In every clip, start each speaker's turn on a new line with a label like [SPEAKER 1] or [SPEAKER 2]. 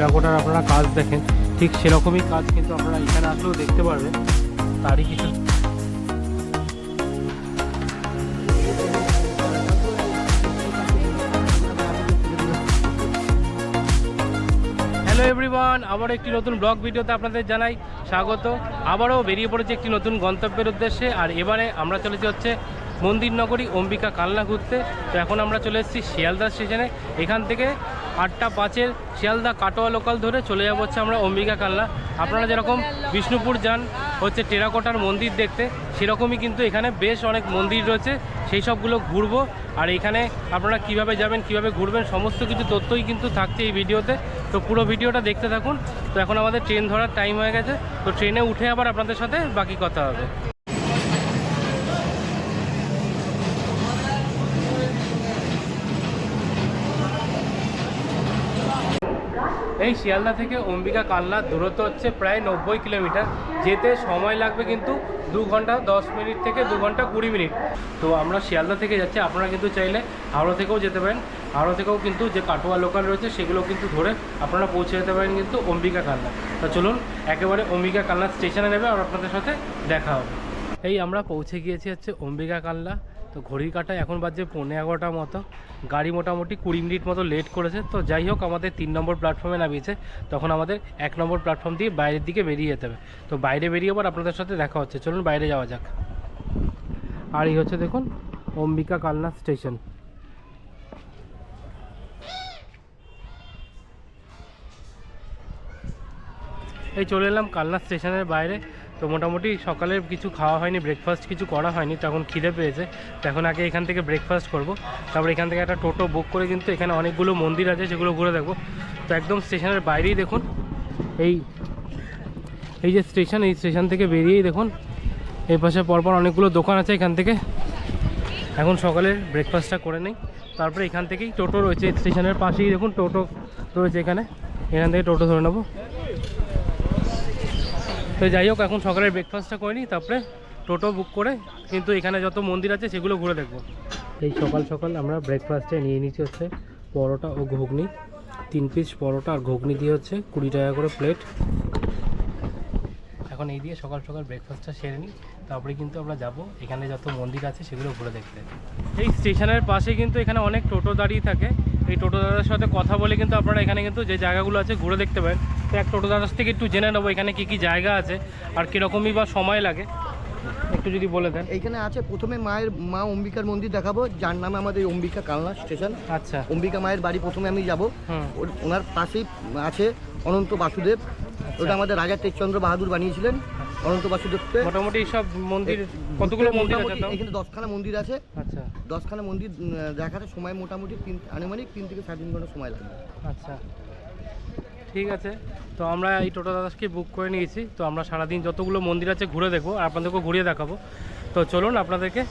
[SPEAKER 1] টেরাকোটার আপনারা কাজ দেখেন, ঠিক সেরকমই কাজ কিন্তু আপনারা এখানে আসলেও দেখতে পারবেন, তারই কিছু। হ্যালো এভরিওয়ান আবার একটি নতুন ব্লগ ভিডিওতে আপনাদের জানাই স্বাগত। আবারও বেরিয়ে পড়েছে একটি নতুন গন্তব্যের উদ্দেশ্যে, আর এবারে আমরা চলেছি হচ্ছে মন্দির নগরী অম্বিকা কালনা ঘুরতে। তো এখন আমরা চলে এসেছি শিয়ালদা স্টেশনে। এখান থেকে আটটা পাঁচের শিয়ালদা কাটোয়া লোকাল ধরে চলে যাব হচ্ছে আমরা অম্বিকা কালনা আপনারা যেরকম বিষ্ণুপুর যান, হচ্ছে টেরাকোটার মন্দির দেখতে, সেরকমই কিন্তু এখানে বেশ অনেক মন্দির রয়েছে। সেই সবগুলো ঘুরবো। আর এখানে আপনারা কীভাবে যাবেন, কীভাবে ঘুরবেন, সমস্ত কিছু তথ্যই কিন্তু থাকছে এই ভিডিওতে। তো পুরো ভিডিওটা দেখতে থাকুন। তো এখন আমাদের ট্রেন ধরার টাইম হয়ে গেছে। তো ট্রেনে উঠে আবার আপনাদের সাথে বাকি কথা হবে। এই শিয়ালদা থেকে অম্বিকা কালনার দূরত্ব হচ্ছে প্রায় নব্বই কিলোমিটার। যেতে সময় লাগবে কিন্তু দু ঘণ্টা দশ মিনিট থেকে দু ঘণ্টা কুড়ি মিনিট। তো আমরা শিয়ালদা থেকে যাচ্ছি, আপনারা কিন্তু চাইলে হাওড়া থেকেও যেতে পারেন। হাওড়া থেকেও কিন্তু যে কাটোয়া লোকাল রয়েছে, সেগুলো কিন্তু ধরে আপনারা পৌঁছে যেতে পারেন কিন্তু অম্বিকা কালনা তো চলুন, একেবারে অম্বিকা কালনা স্টেশনে নেবে আর আপনাদের সাথে দেখা হবে। এই আমরা পৌঁছে গিয়েছি হচ্ছে অম্বিকা কালনা তো ঘড়ির কাটায় এখন বাজে পৌনে এগারোটার মতো। গাড়ি মোটামুটি কুড়ি মিনিট মতো লেট করেছে। তো যাই হোক, আমাদের তিন নম্বর প্ল্যাটফর্মে নামিয়েছে। তখন আমাদের এক নম্বর প্ল্যাটফর্ম দিয়ে বাইরের দিকে বেরিয়ে যেতে হবে। তো বাইরে বেরিয়ে আবার আপনাদের সাথে দেখা হচ্ছে। চলুন বাইরে যাওয়া যাক। আর এই হচ্ছে দেখুন, অম্বিকা কালনা স্টেশন। এই চলে এলাম কালনা স্টেশনের বাইরে। তো মোটামুটি সকালে কিছু খাওয়া হয়নি ব্রেকফাস্ট কিছু করা হয়নি তখন খিদে পেয়েছে। এখন আগে এখান থেকে ব্রেকফাস্ট করব। তারপর এখান থেকে একটা টোটো বুক করে কিন্তু এখানে অনেকগুলো মন্দির আছে, সেগুলো ঘুরে দেখব। তো একদম স্টেশনের বাইরেই দেখুন, এই এই যে স্টেশন, এই স্টেশন থেকে বেরিয়েই দেখুন। এই পাশে পরপর অনেকগুলো দোকান আছে এখান থেকে। এখন সকালের ব্রেকফাস্টটা করে নেই। তারপরে এখান থেকেই টোটো রয়েছে স্টেশনের পাশেই দেখুন টোটো রয়েছে এখানে। এখান থেকে টোটো ধরে নেব। তো যাই হোক এখন সকালের ব্রেকফাস্টটা করে নিই তারপরে টোটো বুক করে কিন্তু এখানে যত মন্দির আছে সেগুলো ঘুরে দেখব। এই সকাল সকাল আমরা ব্রেকফাস্টে নিয়ে নিচ্ছি হচ্ছে পরোটা ও ঘুগনি। তিন পিস পরোটা আর ঘুগনি দিয়ে হচ্ছে কুড়ি টাকা করে প্লেট এখন এই দিয়ে সকাল সকাল ব্রেকফাস্টটা সেরে নিই। তারপরে কিন্তু আমরা যাব। এখানে যত মন্দির আছে সেগুলো ঘুরে দেখতে। এই স্টেশনের পাশে কিন্তু এখানে অনেক টোটো দাঁড়িয়ে থাকে। এই টোটো দাদার সাথে কথা বলে কিন্তু আপনারা এখানে কিন্তু যে জায়গাগুলো আছে ঘুরে দেখতে পারেন তো এক টোটো দাদার থেকে একটু জেনে নেব এখানে কী কী জায়গা আছে আর কীরকমই বা সময় লাগে। একটু যদি বলে দেন।
[SPEAKER 2] এইখানে আছে প্রথমে মায়ের মা অম্বিকার মন্দির দেখাবো। যার নামে আমাদের অম্বিকা কালনা স্টেশন।
[SPEAKER 1] আচ্ছা।
[SPEAKER 2] অম্বিকা মায়ের বাড়ি প্রথমে আমি যাব। ওনার পাশেই আছে অনন্ত বাসুদেব। ওটা আমাদের রাজা তেজচন্দ্র বাহাদুর বানিয়েছিলেন। অনন্ত বাসুদেবকে
[SPEAKER 1] মোটামুটি সব মন্দির কতগুলো মন্দির আছে
[SPEAKER 2] এখানে দশখানা মন্দির আছে।
[SPEAKER 1] আচ্ছা।
[SPEAKER 2] দশখানা মন্দির দেখাতে সময় মোটামুটি তিন আনুমানিক তিন থেকে সাড়ে তিন ঘণ্টা সময় লাগবে।
[SPEAKER 1] আচ্ছা। ঠিক আছে। তো আমরা এই টোটো দাদাকে বুক করে নিয়েছি। তো আমরা সারাদিন যতগুলো মন্দির আছে ঘুরে দেখব আর আপনাদেরকেও ঘুরিয়ে দেখাবো। তো চলুন আপনাদেরকে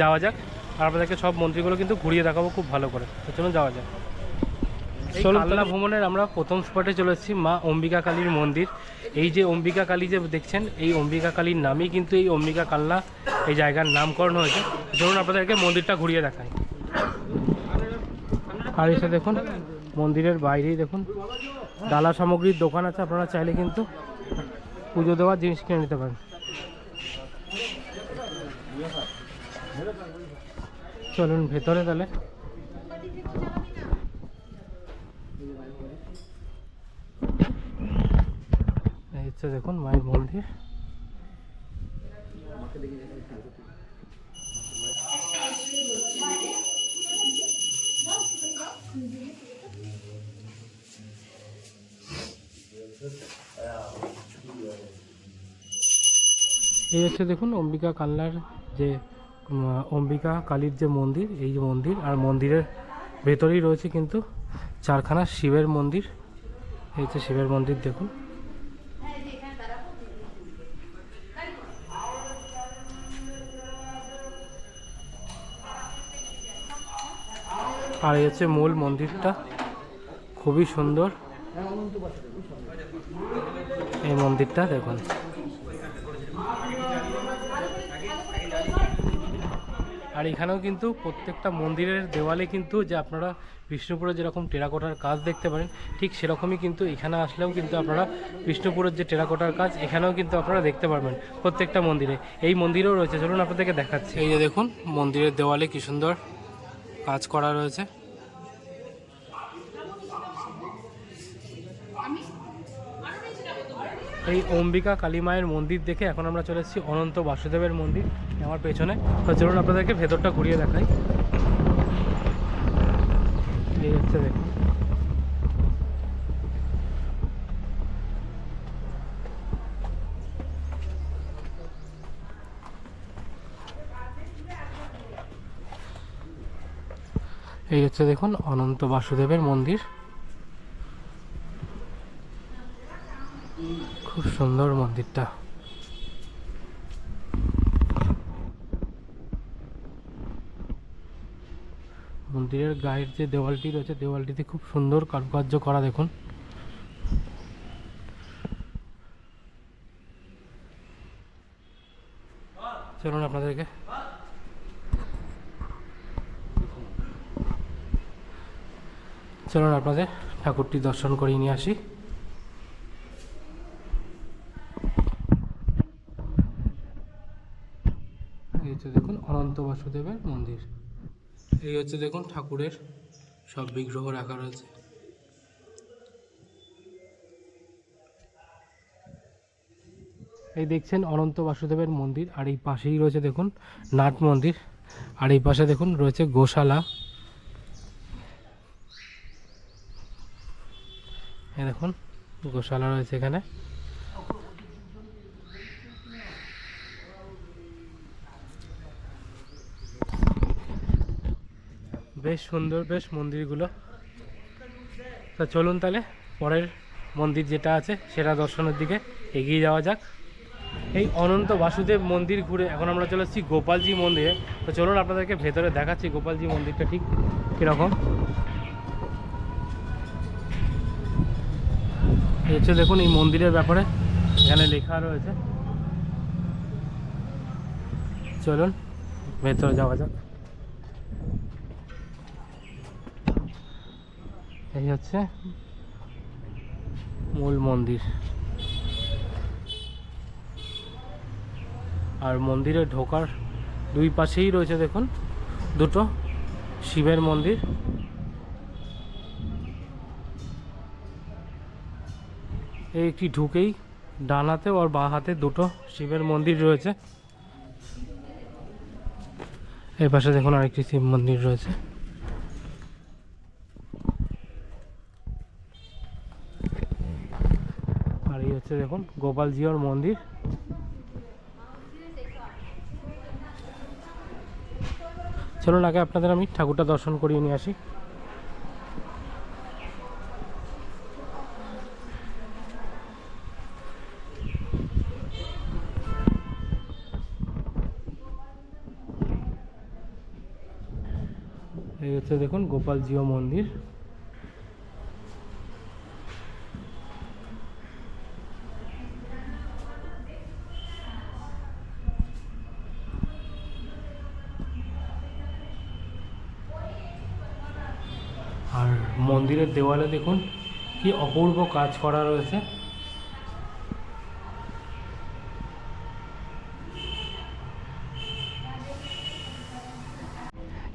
[SPEAKER 1] যাওয়া যাক। আর আপনাদেরকে সব মন্দিরগুলো কিন্তু ঘুরিয়ে দেখাবো খুব ভালো করে। তো চলুন যাওয়া যাক। কালনা ভ্রমণের আমরা প্রথম স্পটে চলে এসেছি মা অম্বিকা কালীর মন্দির। এই যে অম্বিকা কালী যে দেখছেন এই অম্বিকা কালীর নামই কিন্তু এই অম্বিকা কালনা এই জায়গার নামকরণ হয়েছে। চলুন আপনাদেরকে মন্দিরটা ঘুরিয়ে দেখাই। আর এসে দেখুন মন্দিরের বাইরেই দেখুন ডালা সামগ্রীর দোকান আছে আপনারা চাইলে কিন্তু পুজো দেওয়ার জিনিস কিনে নিতে পারেন। চলুন ভেতরে তাহলে এই হচ্ছে দেখুন মায়ের মন্দির। এই হচ্ছে দেখুন অম্বিকা কালনার যে অম্বিকা কালীর যে মন্দির, এই যে মন্দির, আর মন্দিরের ভেতরেই রয়েছে কিন্তু চারখানা শিবের মন্দির। এই হচ্ছে শিবের মন্দির দেখুন। আর এই হচ্ছে মূল মন্দিরটা। খুবই সুন্দর। এই মন্দিরটা দেখুন। আর এখানেও কিন্তু প্রত্যেকটা মন্দিরের দেওয়ালে কিন্তু যে আপনারা বিষ্ণুপুরে যেরকম টেরাকোটার কাজ দেখতে পারেন, ঠিক সেরকমই কিন্তু এখানে আসলেও কিন্তু আপনারা বিষ্ণুপুরের যে টেরাকোটার কাজ, এখানেও কিন্তু আপনারা দেখতে পারবেন প্রত্যেকটা মন্দিরে। এই মন্দিরেও রয়েছে। চলুন আপনাদেরকে দেখাচ্ছি। এই যে দেখুন, মন্দিরের দেওয়ালে কি সুন্দর। কাজ করা রয়েছে? এই অম্বিকা কালী মায়ের মন্দির দেখে এখন আমরা চলে এসেছি অনন্ত বাসুদেবের মন্দির আমার পেছনে। তো চলুন আপনাদেরকে ভেতরটা ঘুরিয়ে দেখাই। এই হচ্ছে দেখুন। এই হচ্ছে দেখুন অনন্ত বাসুদেবের মন্দির। খুব সুন্দর মন্দিরটা। মন্দিরের গায়ের যে দেওয়ালটি রয়েছে, দেওয়ালটিতে খুব সুন্দর কারুকার্য করা দেখুন। চলুন আপনাদেরকে চলুন আপনাদের ঠাকুরটি দর্শন করিয়ে নিয়ে আসি। এই হচ্ছে দেখুন অনন্ত বাসুদেবের মন্দির। এই হচ্ছে দেখুন ঠাকুরের সব বিগ্রহ রাখা রয়েছে। এই দেখছেন অনন্ত বাসুদেবের মন্দির, আর এই পাশেই রয়েছে দেখুন নাট মন্দির, আর এই পাশে দেখুন রয়েছে গোশালা এই দেখুন গোশালা রয়েছে এখানে। বেশ সুন্দর, বেশ মন্দিরগুলো। তা চলুন তাহলে, পরের মন্দির যেটা আছে, সেটা দর্শনের দিকে এগিয়ে যাওয়া যাক। এই অনন্ত বাসুদেব মন্দির ঘুরে এখন আমরা চলে এসেছি গোপালজি মন্দিরে। তো চলুন আপনাদেরকে ভেতরে দেখাচ্ছি গোপালজি মন্দিরটা ঠিক কীরকম। হচ্ছে দেখুন এই মন্দিরের ব্যাপারে, এখানে লেখা রয়েছে। চলুন, ভেতরে যাওয়া যাক। এই হচ্ছে মূল মন্দির। আর মন্দিরে ঢোকার দুই পাশেই রয়েছে দেখুন, দুটো শিবের মন্দির। একটি ঢুকেই ডান হাতে আর বাঁ হাতে দুটো শিবের মন্দির রয়েছে। এই পাশে দেখুন আরেকটি শিব মন্দির রয়েছে। আর এই হচ্ছে দেখুন গোপালজিওর মন্দির। চলুন আগে আপনাদের আমি ঠাকুরটা দর্শন করিয়ে নিয়ে আসি। গোপালজিও মন্দির। আর মন্দিরের দেওয়ালে দেখুন, কি অপূর্ব কাজ করা রয়েছে।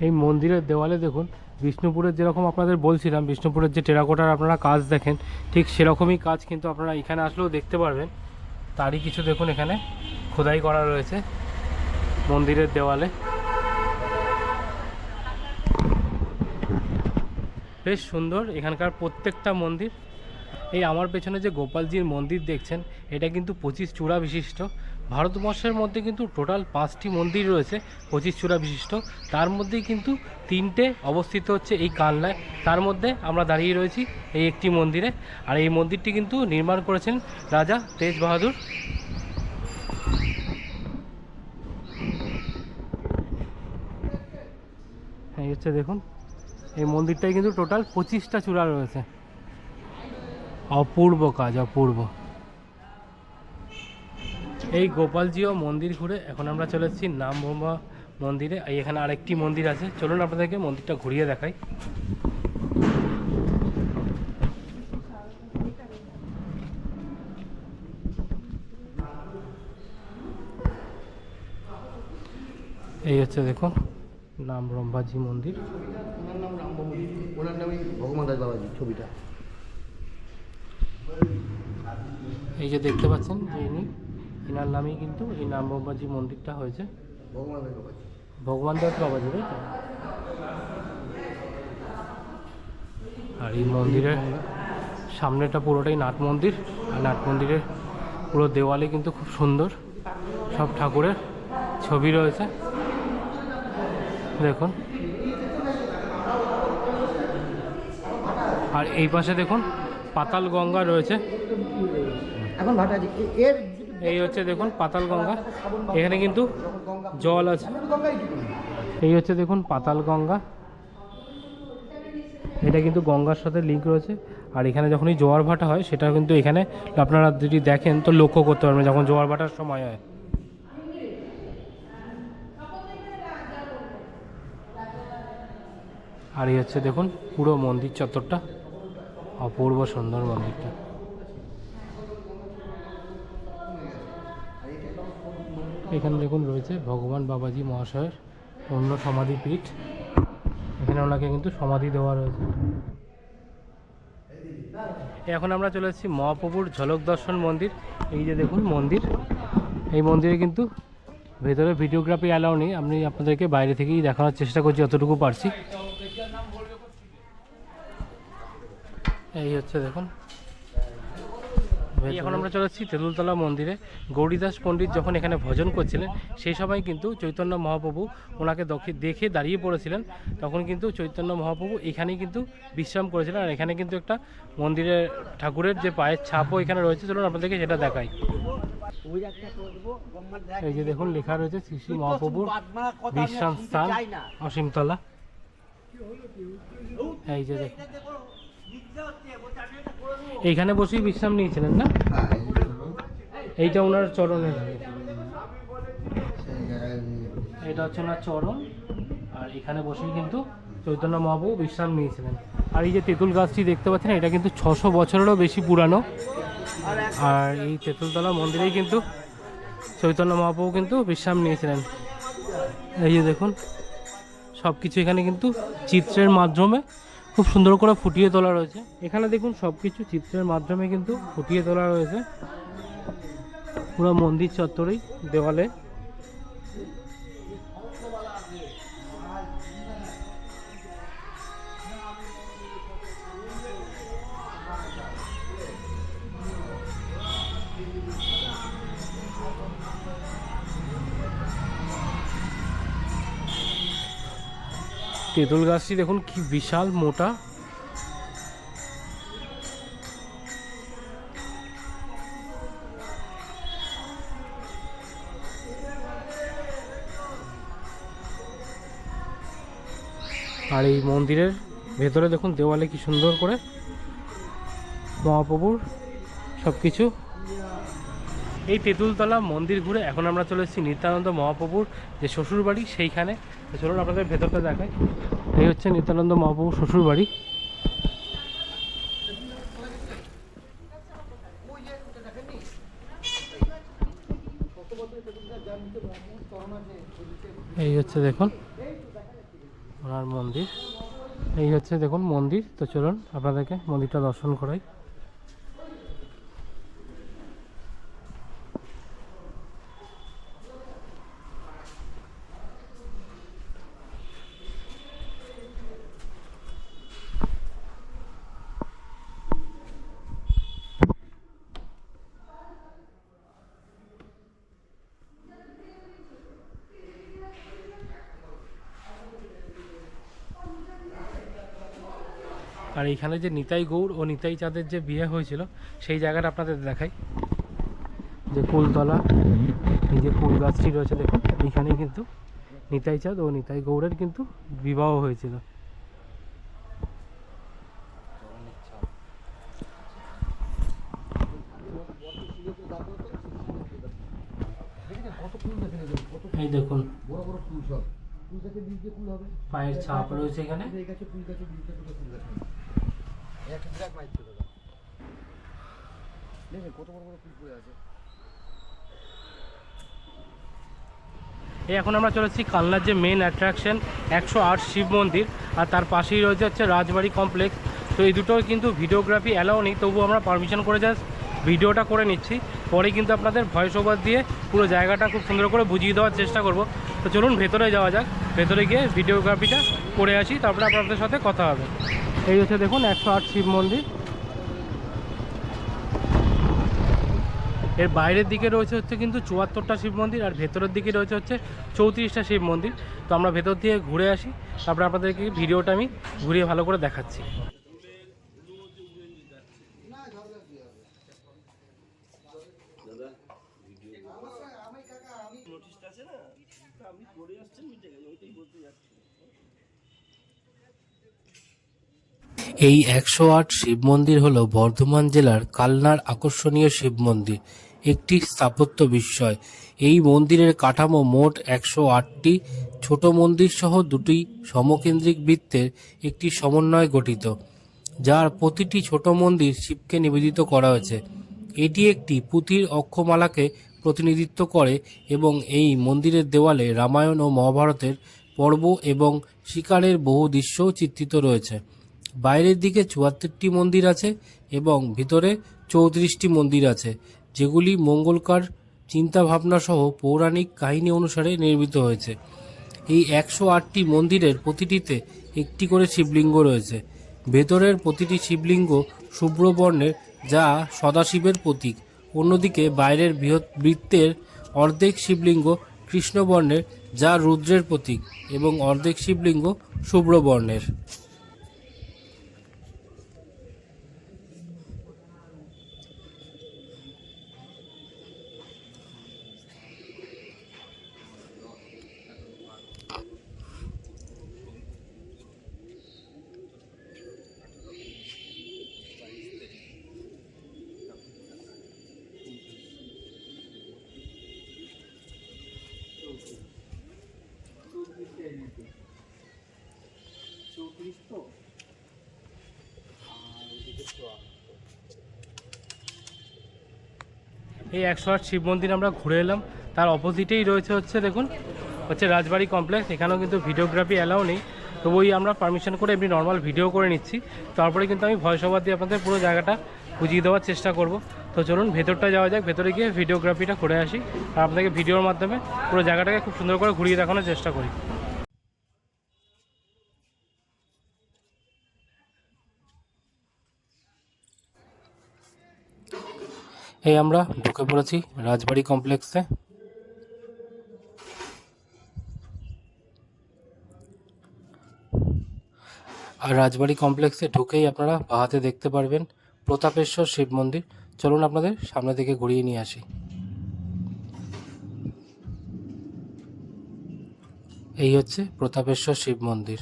[SPEAKER 1] এই মন্দিরের দেওয়ালে দেখুন বিষ্ণুপুরের যেরকম আপনাদের বলছিলাম, বিষ্ণুপুরের যে টেরাকোটার আপনারা কাজ দেখেন, ঠিক সেরকমই কাজ কিন্তু আপনারা এখানে আসলেও দেখতে পারবেন। তারই কিছু দেখুন এখানে, খোদাই করা রয়েছে মন্দিরের দেওয়ালে। বেশ সুন্দর, এখানকার প্রত্যেকটা মন্দির। এই আমার পেছনে যে গোপালজির মন্দির দেখছেন, এটা কিন্তু পঁচিশ চূড়া বিশিষ্ট। ভারতবর্ষের মধ্যে কিন্তু টোটাল পাঁচটি মন্দির রয়েছে, পঁচিশ চূড়া বিশিষ্ট। তার মধ্যেই কিন্তু তিনটে অবস্থিত হচ্ছে এই কানলায়। তার মধ্যে আমরা দাঁড়িয়ে রয়েছি এই একটি মন্দিরে। আর এই মন্দিরটি কিন্তু নির্মাণ করেছেন রাজা তেজ বাহাদুর এই হচ্ছে দেখুন, এই মন্দিরটাই কিন্তু টোটাল পঁচিশটা চূড়া রয়েছে। অপূর্ব কাজ, অপূর্ব। এই গোপালজিও মন্দির ঘুরে এখন আমরা চলে এসেছি নাম ব্রহ্মা মন্দিরে। এই এখানে আরেকটি মন্দির আছে। চলুন আপনাদেরকে মন্দিরটা ঘুরিয়ে দেখাই। এই হচ্ছে দেখুন নাম রম্বাজি মন্দির।
[SPEAKER 2] ওনার নাম রামবাবুজি ওনার নামই ভগবান দাস বাবাজি ছবিটা।
[SPEAKER 1] এই যে দেখতে পাচ্ছেন যে ইনি এনার নামেই কিন্তু এই নাম রম্বাজি মন্দিরটা হয়েছে।
[SPEAKER 2] ভগবান দাস বাবাজি
[SPEAKER 1] তাই তো? আর এই মন্দিরের সামনেটা পুরোটাই নাট মন্দির আর নাট মন্দিরের পুরো দেওয়ালে কিন্তু খুব সুন্দর সব ঠাকুরের ছবি রয়েছে। দেখুন। আর এই পাশে দেখুন পাতাল গঙ্গা রয়েছে।
[SPEAKER 2] এখন ভাটাজি এর
[SPEAKER 1] এই হচ্ছে দেখুন পাতাল গঙ্গা। এখানে কিন্তু জল আছে। এই হচ্ছে দেখুন পাতাল গঙ্গা। এটা কিন্তু গঙ্গার সাথে লিঙ্ক রয়েছে। আর এখানে যখনই জোয়ার ভাটা হয়, সেটা কিন্তু এখানে আপনারা যদি দেখেন, তো লক্ষ্য করতে পারবেন যখন জোয়ার ভাটার সময় হয়। আর এই হচ্ছে দেখুন পুরো মন্দির চত্বরটা, অপূর্ব সুন্দর মন্দিরটা। এখানে দেখুন রয়েছে ভগবান বাবাজি মহাশয়ের অন্য সমাধি পীঠ এখানে ওনাকে কিন্তু সমাধি দেওয়া রয়েছে। এখন আমরা চলে এসেছি মহাপ্রভুর ঝলক দর্শন মন্দির। এই যে দেখুন মন্দির। এই মন্দিরে কিন্তু ভেতরে ভিডিওগ্রাফি অ্যালাউ নেই। আমি আপনাদেরকে বাইরে থেকেই দেখানোর চেষ্টা করছি, যতটুকু পারছি। এই হচ্ছে দেখুন এখন আমরা চলে যাচ্ছি তেঁতুলতলা মন্দিরে। গৌরীদাস পণ্ডিত যখন এখানে ভজন করছিলেন, সেই সময় কিন্তু চৈতন্য মহাপ্রভু ওনাকে দখি- দেখে দাঁড়িয়ে পড়েছিলেন। তখন কিন্তু চৈতন্য মহাপ্রভু এখানেই কিন্তু বিশ্রাম করেছিলেন আর এখানে কিন্তু একটা মন্দিরের ঠাকুরের যে পায়ের ছাপও এখানে রয়েছে। চলুন আপনাদেরকে সেটা দেখাই। এই যে দেখুন, লেখা রয়েছে শ্রী শ্রী মহাপ্রভুর বিশ্রাম স্থান, অসীমতলা। এই যে দেখুন এইখানে বসেই বিশ্রাম নিয়েছিলেন না?
[SPEAKER 2] হ্যাঁ,
[SPEAKER 1] এইটা ওনার চরণের
[SPEAKER 2] নিয়ে-
[SPEAKER 1] এটা হচ্ছে ওনার চরণ আর এখানে বসেই কিন্তু চৈতন্য মহাপ্রভু বিশ্রাম নিয়েছিলেন। আর এই যে তেঁতুল গাছটি দেখতে পাচ্ছেন এটা কিন্তু ছশো বছরেরও বেশি পুরানো। আর এই তেঁতুলতলা মন্দিরেই কিন্তু চৈতন্য মহাপ্রভু কিন্তু বিশ্রাম নিয়েছিলেন। এই যে দেখুন সব কিছু এখানে কিন্তু চিত্রের মাধ্যমে খুব সুন্দর করে ফুটিয়ে তোলা রয়েছে। এখানে দেখুন সব কিছু চিত্রের মাধ্যমে কিন্তু ফুটিয়ে তোলা রয়েছে। পুরো মন্দির চত্বরেই, দেওয়ালে। তেঁতুল গাছটি দেখুন, কি বিশাল, মোটা। আর এই মন্দিরের ভেতরে দেখুন, দেওয়ালে কি সুন্দর করে মহাপ্রভুর সব কিছু এই তেঁতুলতলা মন্দির ঘুরে এখন আমরা চলে এসেছি নিত্যানন্দ মহাপ্রভুর যে শ্বশুরবাড়ি, সেইখানে তো চলুন আপনাদের ভেতরটা দেখাই। এই হচ্ছে নিত্যানন্দ মহাপ্রভুর শ্বশুরবাড়ি এই হচ্ছে দেখুন, ওনার মন্দির। এই হচ্ছে দেখুন মন্দির। তো চলুন আপনাদেরকে মন্দিরটা দর্শন করাই। আর এইখানে যে নিতাই গৌর ও নিতাই চাঁদের যে বিয়ে হয়েছিল, সেই জায়গাটা আপনাদের দেখাই। যে ফুলতলা, এই যে ফুল গাছটি রয়েছে, দেখুন, এইখানেই কিন্তু নিতাই চাঁদ ও নিতাই গৌড়ের কিন্তু বিবাহ হয়েছিল। এই দেখুন
[SPEAKER 2] বড় বড় ফুল সব ফুল গাছে বীজ দিয়ে ফুল হবে।
[SPEAKER 1] পায়ের ছাপ রয়েছে এখানে।
[SPEAKER 2] এই গাছে ফুল গাছে বীজ দিয়ে ফুল গাছে এক বিরাট মাইক ছিল দেখেন কত বড় বড় ফুল পড়ে আছে।
[SPEAKER 1] এই এখন আমরা চলেছি কালনার যে মেন অ্যাট্রাকশন একশো আট শিব মন্দির আর তার পাশেই রয়েছে হচ্ছে রাজবাড়ি কমপ্লেক্স তো এই দুটো কিন্তু ভিডিওগ্রাফি অ্যালাউ নেই তবু আমরা পারমিশন করে জাস্ট ভিডিওটা করে নিচ্ছি। পরে কিন্তু আপনাদের ভয়েস ওভার দিয়ে পুরো জায়গাটা খুব সুন্দর করে বুঝিয়ে দেওয়ার চেষ্টা করব। তো চলুন ভেতরে যাওয়া যাক। ভেতরে গিয়ে ভিডিওগ্রাফিটা করে আসি তারপরে আপনাদের সাথে কথা হবে। এই হচ্ছে দেখুন একশো আট শিব মন্দির। এর বাইরের দিকে রয়েছে হচ্ছে কিন্তু চুয়াত্তরটা শিব মন্দির আর ভেতরের দিকে রয়েছে হচ্ছে চৌত্রিশটা শিব মন্দির। তো আমরা ভেতর দিয়ে ঘুরে আসি তারপরে আপনাদেরকে ভিডিওটা আমি ঘুরিয়ে ভালো করে দেখাচ্ছি। এই একশো আট শিব মন্দির হল বর্ধমান জেলার কালনার আকর্ষণীয় শিব মন্দির, একটি স্থাপত্য বিস্ময়। এই মন্দিরের কাঠামো মোট একশো আটটি, ছোট মন্দির সহ দুটি সমকেন্দ্রিক বৃত্তের একটি সমন্বয় গঠিত, যার প্রতিটি ছোট মন্দির শিবকে নিবেদিত করা হয়েছে। এটি একটি পুঁথির অক্ষমালাকে প্রতিনিধিত্ব করে এবং এই মন্দিরের দেওয়ালে রামায়ণ ও মহাভারতের পর্ব এবং শিকারের বহু দৃশ্যও চিত্রিত রয়েছে। বাইরের দিকে চুয়াত্তরটি মন্দির আছে এবং ভিতরে চৌত্রিশটি মন্দির আছে, যেগুলি মঙ্গলকার চিন্তাভাবনা সহ পৌরাণিক কাহিনী অনুসারে নির্মিত হয়েছে। এই একশো আটটি মন্দিরের প্রতিটিতে একটি করে শিবলিঙ্গ রয়েছে। ভেতরের প্রতিটি শিবলিঙ্গ শুভ্র বর্ণের যা সদাশিবের প্রতীক। অন্যদিকে বাইরের বৃহৎ বৃত্তের অর্ধেক শিবলিঙ্গ কৃষ্ণবর্ণের যা রুদ্রের প্রতীক এবং অর্ধেক শিবলিঙ্গ শুভ্র এই একশো আট শিব মন্দির আমরা ঘুরে এলাম। তার অপোজিটেই রয়েছে হচ্ছে দেখুন, হচ্ছে রাজবাড়ি কমপ্লেক্স। এখানেও কিন্তু ভিডিওগ্রাফি অ্যালাউ নেই। তবু ওই আমরা পারমিশন করে এমনি নর্মাল ভিডিও করে নিচ্ছি। তারপরে কিন্তু আমি ভয়েস ওভার দিয়ে আপনাদের পুরো জায়গাটা বুঝিয়ে দেওয়ার চেষ্টা করব। তো চলুন ভেতরটা যাওয়া যাক, ভেতরে গিয়ে ভিডিওগ্রাফিটা করে আসি। আর আপনাকে ভিডিওর মাধ্যমে পুরো জায়গাটাকে খুব সুন্দর করে ঘুরিয়ে দেখানোর চেষ্টা করি। এই আমরা ঢুকে পড়েছি রাজবাড়ি কমপ্লেক্সে। আর রাজবাড়ি কমপ্লেক্সে ঢুকেই আপনারা বাহাতে দেখতে পারবেন প্রতাপেশ্বর শিব মন্দির। চলুন আপনাদের সামনে থেকে ঘুরিয়ে নিয়ে আসি। এই হচ্ছে প্রতাপেশ্বর শিব মন্দির।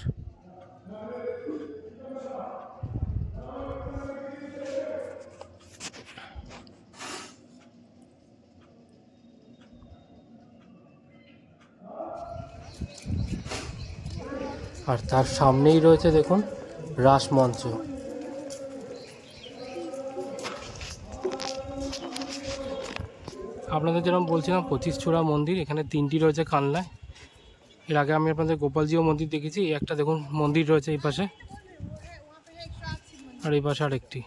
[SPEAKER 1] আর তার সামনেই রয়েছে দেখুন রাসমঞ্চ আপনাদের যেরকম বলছিলাম পঁচিশ চূড়া মন্দির, এখানে তিনটি রয়েছে কানলায়। এর আগে আমি আপনাদের গোপালজিও মন্দির দেখেছি একটা দেখুন মন্দির রয়েছে এই পাশে। আর এই পাশে আরেকটি।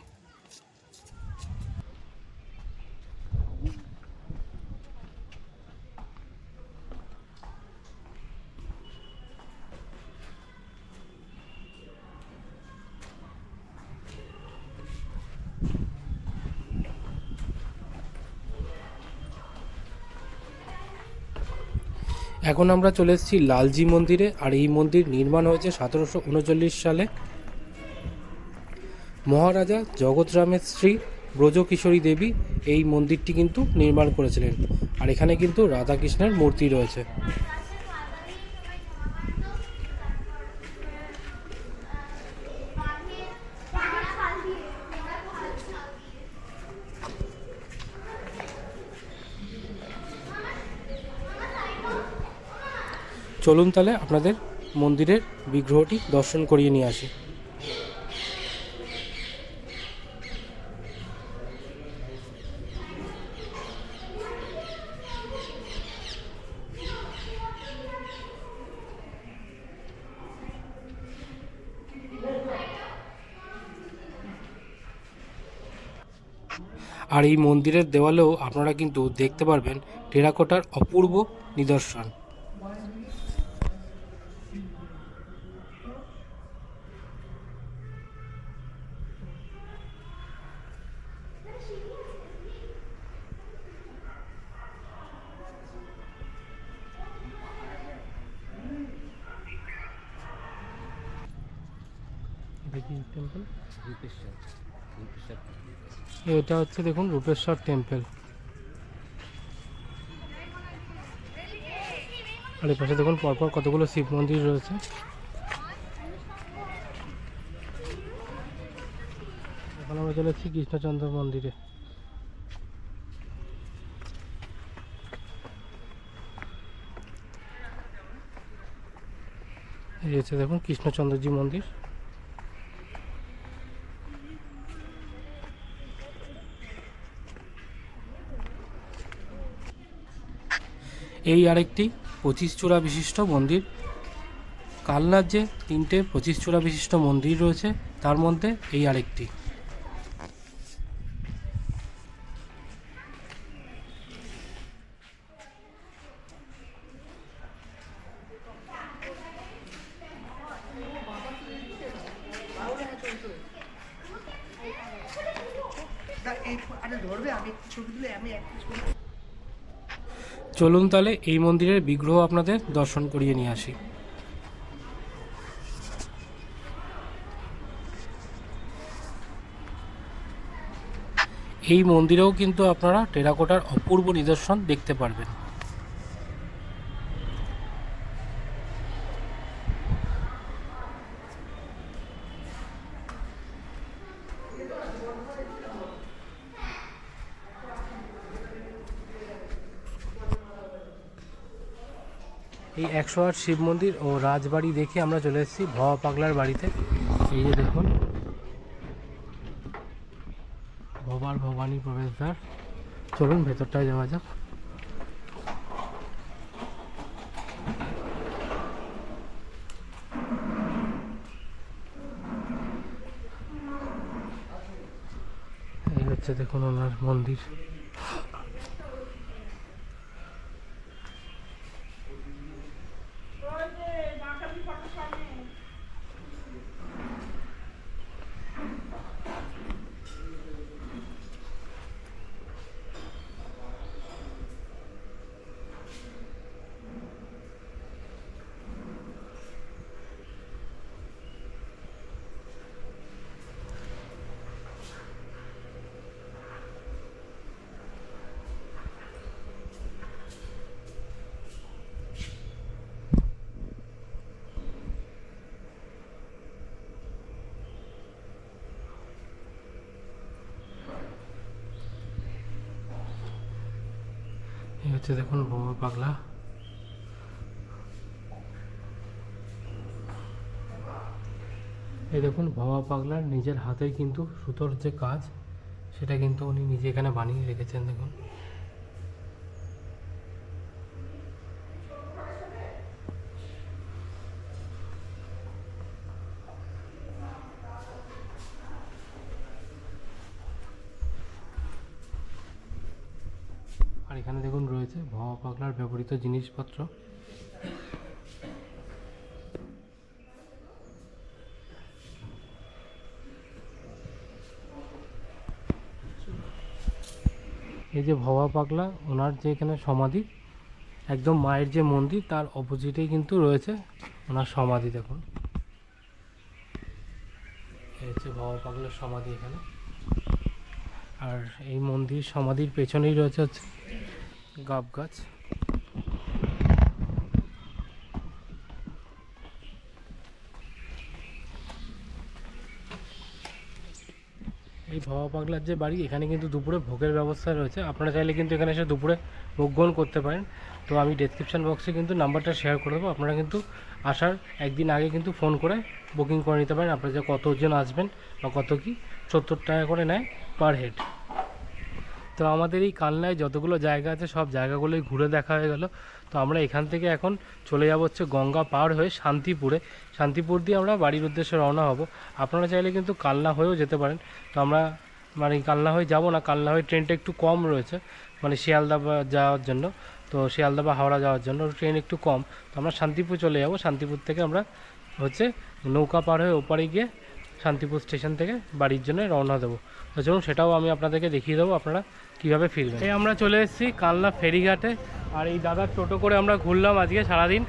[SPEAKER 1] এখন আমরা চলে এসেছি লালজি মন্দিরে, আর এই মন্দির নির্মাণ হয়েছে সতেরোশো উনচল্লিশ সালে। মহারাজা জগৎ রামের স্ত্রী ব্রজকিশোরী দেবী এই মন্দিরটি কিন্তু নির্মাণ করেছিলেন। আর এখানে কিন্তু রাধাকৃষ্ণের মূর্তি রয়েছে। চলুন তাহলে আপনাদের মন্দিরের বিগ্রহটি দর্শন করিয়ে নিয়ে আসি। আর এই মন্দিরের দেওয়ালেও আপনারা কিন্তু দেখতে পারবেন টেরাকোটার অপূর্ব নিদর্শন। এটা হচ্ছে দেখুন রূপেশ্বর টেম্পল আর এই পাশে দেখুন পরপর কতগুলো শিব মন্দির রয়েছে। এখন আমরা চলে এসেছি কৃষ্ণচন্দ্র মন্দিরে। এই হচ্ছে দেখুন কৃষ্ণচন্দ্রজি মন্দির। এই আরেকটি পঁচিশ চূড়া বিশিষ্ট মন্দির। কালনার যে তিনটে পঁচিশ চূড়া বিশিষ্ট মন্দির রয়েছে, তার মধ্যে এই আরেকটি।
[SPEAKER 3] আমি ছবি তুলে আমি
[SPEAKER 1] চলুন তাহলে এই মন্দিরের বিগ্রহ আপনাদের দর্শন করিয়ে নিয়ে আসি। এই মন্দিরেও কিন্তু আপনারা টেরাকোটার অপূর্ব নিদর্শন দেখতে পারবেন এই একশো আট শিব মন্দির ও রাজবাড়ি দেখে আমরা চলে এসেছি ভবা পাগলার বাড়িতে। এই যে দেখুন। ভবার ভবানী প্রবেশদ্বার। চলুন, ভেতরটায় যাওয়া যাক। এই হচ্ছে দেখুন ওনার মন্দির এই হচ্ছে দেখুন, বোমা পাগলা। এই দেখুন ভবা পাগলার নিজের হাতে কিন্তু সুতোর যে কাজ, সেটা কিন্তু উনি নিজে এখানে বানিয়ে রেখেছেন, দেখুন আর এখানে দেখুন রয়েছে ভবা পাগলার ব্যবহৃত জিনিসপত্র। এই যে ভবা পাগলা, ওনার যে এখানে সমাধি, একদম মায়ের যে মন্দির, তার অপোজিটেই কিন্তু রয়েছে ওনার সমাধি, দেখুন। এই হচ্ছে ভবা পাগলার সমাধি এখানে। আর এই মন্দির সমাধির পেছনেই রয়েছে হচ্ছে গাব গাছ। সভা পাগলার যে বাড়ি, এখানে কিন্তু দুপুরে ভোগের ব্যবস্থা রয়েছে। আপনারা চাইলে কিন্তু এখানে এসে দুপুরে ভোগ গ্রহণ করতে পারেন। তো আমি ডেসক্রিপশন বক্সে কিন্তু নাম্বারটা শেয়ার করে দেবো। আপনারা কিন্তু আসার একদিন আগে কিন্তু ফোন করে বুকিং করে নিতে পারেন। আপনারা যে কতজন আসবেন বা কত কি, সত্তর টাকা করে নেয় পার হেড তো আমাদের এই কালনায় যতগুলো জায়গা আছে, সব জায়গাগুলোই ঘুরে দেখা হয়ে গেল। তো আমরা এখান থেকে এখন চলে যাব হচ্ছে গঙ্গা পার হয়ে শান্তিপুরে। শান্তিপুর দিয়ে আমরা বাড়ির উদ্দেশ্যে রওনা হব। আপনারা চাইলে কিন্তু কালনা হয়েও যেতে পারেন। তো আমরা মানে কালনা হয়ে যাব না কালনা হয়ে ট্রেনটা একটু কম রয়েছে মানে শিয়ালদা যাওয়ার জন্য। তো শিয়ালদা বা হাওড়া যাওয়ার জন্য ট্রেন একটু কম। তো আমরা শান্তিপুর চলে যাব শান্তিপুর থেকে আমরা হচ্ছে নৌকা পার হয়ে ওপারে গিয়ে শান্তিপুর স্টেশন থেকে বাড়ির জন্য রওনা দেবো। তো চলুন সেটাও আমি আপনাদেরকে দেখিয়ে দেবো আপনারা কীভাবে ফিরবেন। এই আমরা চলে এসেছি কালনা ফেরিঘাটে আর এই দাদার টোটো করে আমরা ঘুরলাম আজকে সারাদিন।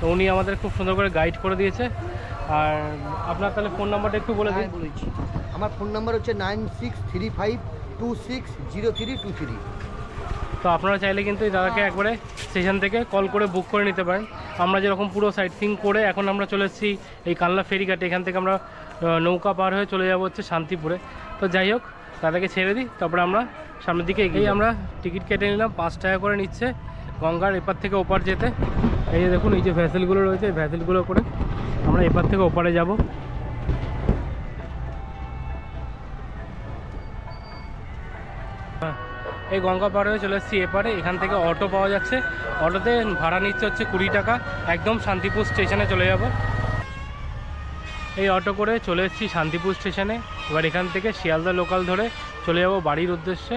[SPEAKER 1] তো উনি আমাদের খুব সুন্দর করে গাইড করে দিয়েছে। আর আপনার তাহলে ফোন নাম্বারটা একটু বলে দিন।
[SPEAKER 2] হ্যাঁ, বলেছি। আমার ফোন নাম্বার হচ্ছে nine six three five two six zero three two three.
[SPEAKER 1] তো আপনারা চাইলে কিন্তু এই দাদাকে একবারে স্টেশন থেকে কল করে বুক করে নিতে পারেন। আমরা যেরকম পুরো সাইট সিং করে এখন আমরা চলে এসেছি এই কালনা ফেরিঘাটে। এখান থেকে আমরা নৌকা পার হয়ে চলে যাব হচ্ছে শান্তিপুরে। তো যাই হোক দাদাকে ছেড়ে দিই তারপরে আমরা সামনের দিকে এগিয়ে আমরা টিকিট কেটে নিলাম পাঁচ টাকা করে নিচ্ছে। গঙ্গার এপার থেকে ওপার যেতে। এই যে দেখুন এই যে ভ্যাসেলগুলো রয়েছে এই ভ্যাসেলগুলো করে আমরা এপার থেকে ওপারে যাব। এই গঙ্গা হয়ে চলে এসেছি এপারে, এখান থেকে অটো পাওয়া যাচ্ছে। অটোতে ভাড়া নিচ্ছে হচ্ছে কুড়ি টাকা। একদম শান্তিপুর স্টেশনে চলে যাব। এই অটো করে চলে এসেছি শান্তিপুর স্টেশনে। এবার এখান থেকে শিয়ালদা লোকাল ধরে চলে যাব বাড়ির উদ্দেশ্যে।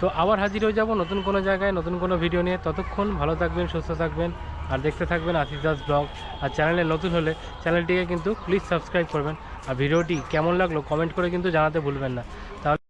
[SPEAKER 1] তো আবার হাজির হয়ে যাব নতুন কোনো জায়গায়, নতুন কোনো ভিডিও নিয়ে। ততক্ষণ ভালো থাকবেন, সুস্থ থাকবেন। আর দেখতে থাকবেন আশিস দাস ব্লগ। আর চ্যানেলে নতুন হলে চ্যানেলটিকে কিন্তু প্লিজ সাবস্ক্রাইব করবেন। আর ভিডিওটি কেমন লাগল কমেন্ট করে কিন্তু জানাতে ভুলবেন না। তাহলে